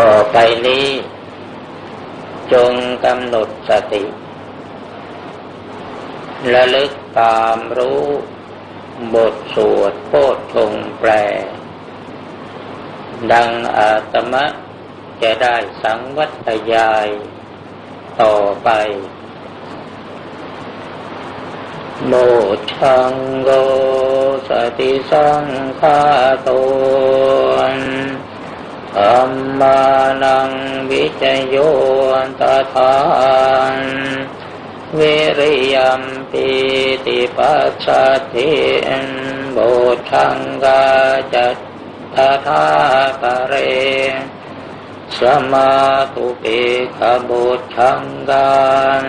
ต่อไปนี้ จงกำหนดสติระลึกตามรู้บทสวดโพชฌงแปล ดังอาตมะจะได้สังวัตยายต่อไป โมชังโกสติสังฆาโตน ธรรมานังวิจโยตถานวิริยมปีติปัสสติโบชังกาจัตตถาปะเรสมาตุเปขบุชังกาน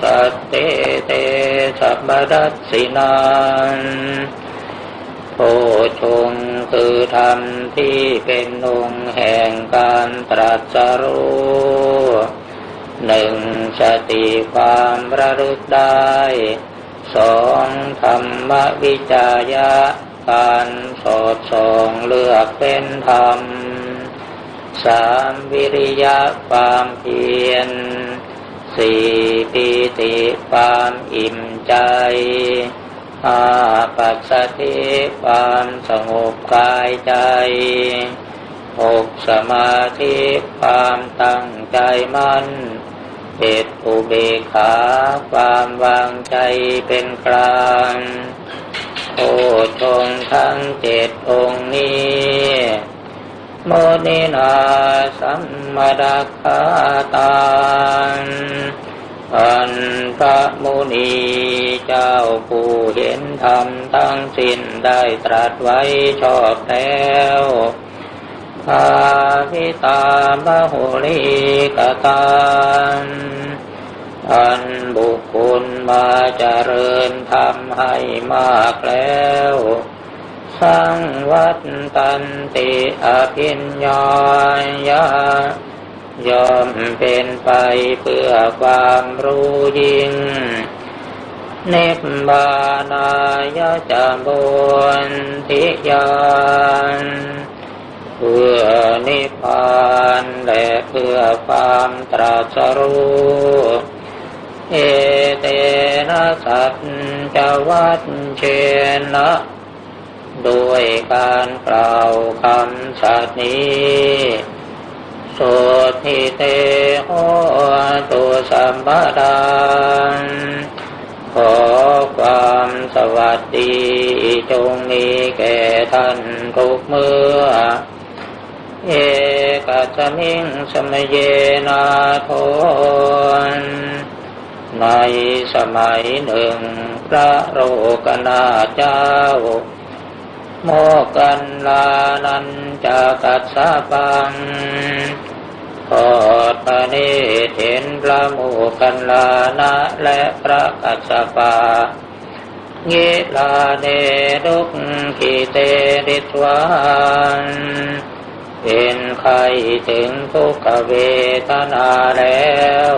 สัตเตเตสัมบัสสินาน โพชงคือธรรมที่เป็นองค์แห่งการตรัสรู้หนึ่งสติความระลึกได้สองธรรมวิจายะการสอดส่องเลือกเป็นธรรมสามวิริยะความเพียรสี่ปีติความอิ่มใจ ห้าปัสสิความสงบกายใจหกสมาธิความตั้งใจมั่นเจ็ดอุเบกขาความวางใจเป็นกลางโอชงทั้งเจ็ดองค์นี้ โมนินาสัมมาดัคาตาน อันพระมุนีเจ้าผู้เห็นธรรมทั้งสิ้นได้ตรัสไว้ชอบแล้วพาพิตามโหริกตานอันบุคคลมาเจริญทำให้มากแล้ว สังวัตตันติอภิญญายะ ยอมเป็นไปเพื่อความรู้ยิ่งเนบบานายะจามนทิยานเพื่อนิพพานและเพื่อความตรัสรู้เอเตนะสัจจวัตเชนะด้วยการกล่าวคำสัตย์นี้ สทิเตโหตุสัมปดานขอความสวัสดีจงมีแก่ท่านทุกเมื่อ เอกสมิงสมเยนาโทนในสมัยหนึ่งพระโรกนาเจ้า โมกันลานันจะกัสสะปังขอดปณิเห็นพระโมกันลานะและพระกัสสปะเยลาเนดุกขีเตริตวันเป็นใครถึงทุกขเวทนาแล้ว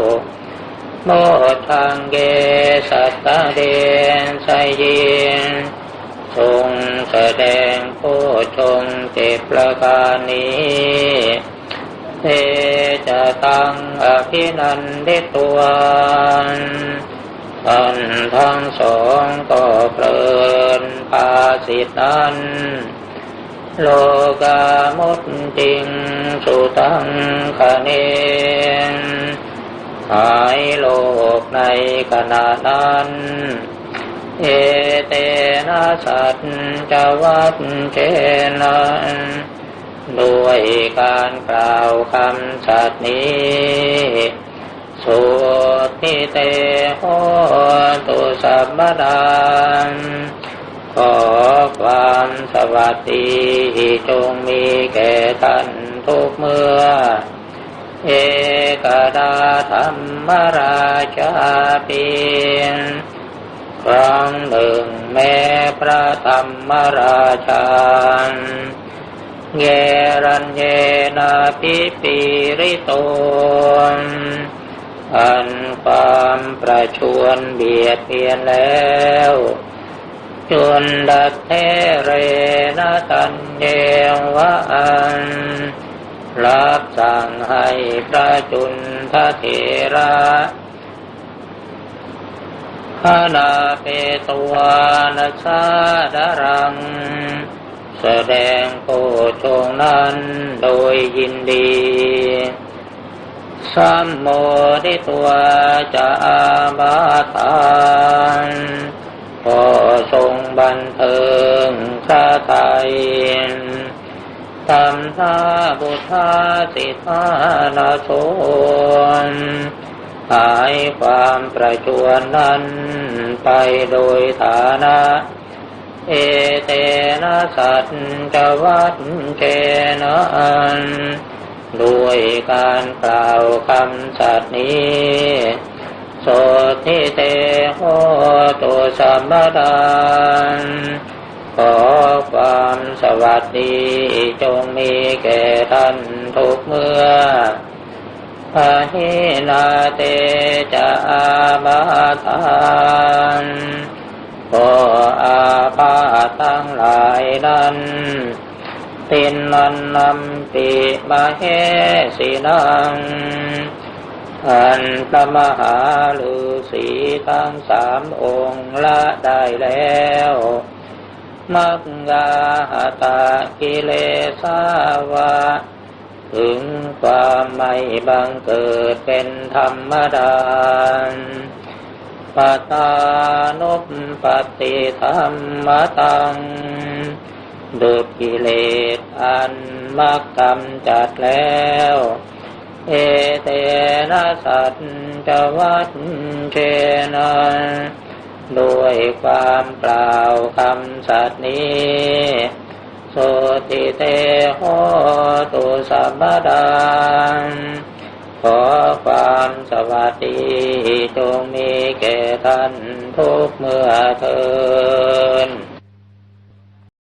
โมทังเกสัตตะเดนไสยิน ทรงแสดงโพชงเจ็ประการนี้เทจะตั้งอภินันเดตัวท่านทั้งสองก็เพลินภาสิทนั้น โลกามุตจริงสุตังคเนนหายโลกในขณะนั้น เอเตนะสัจจวัตเจนะด้วยการกล่าวคำสัตย์นี้สุทิเตโหตุสัมบดานขอความสวัสดีจงมีแก่ท่านทุกเมื่อ เอกดาธรรมราชาปีน ครั้งหนึ่งแม้พระธรรมราชาเยรัญเยนาปิปิริโตนอันความประชวนเบียดเบียนแล้วจนดัดเทเรนตันเยวะอันรับสั่งให้พระจุนทเถระ พานาเปตวานชาดารัง แสดงโพชงนั้นโดยยินดีสัมโมทิตัวจะอาบาทานพอทรงบันเทิงพระไทยตามทาบุทาสิทานาโชน หายความประจวนนั้นไปโดยฐานะ เอเตนะสัจจวัตเจนะอันด้วยการกล่าวคำสัตย์นี้โสทิเตโหตุสัมปทานขอความสวัสดีจงมีแก่ท่านทุกเมื่อ พาหินาเตจาบาทานก็อาพาทั้งหลายนั้นตินนันนำปิมาเฮสินังอันพระมหาฤาษีทั้งสามองค์ละได้แล้วมักกาหตากิเลสาวะ ถึงความไม่บังเกิดเป็นธรรมดาปตานุปปฏิธรรมตังดุจกิเลสอันมักกำจัดแล้ว เอเตนะสัจจวัตเชนะด้วยความกล่าวคำสัตย์นี้ โสติเตโหตุสัมปดานขอความสวัสดีจงมีแก่ท่านทุกเมื่อเทิน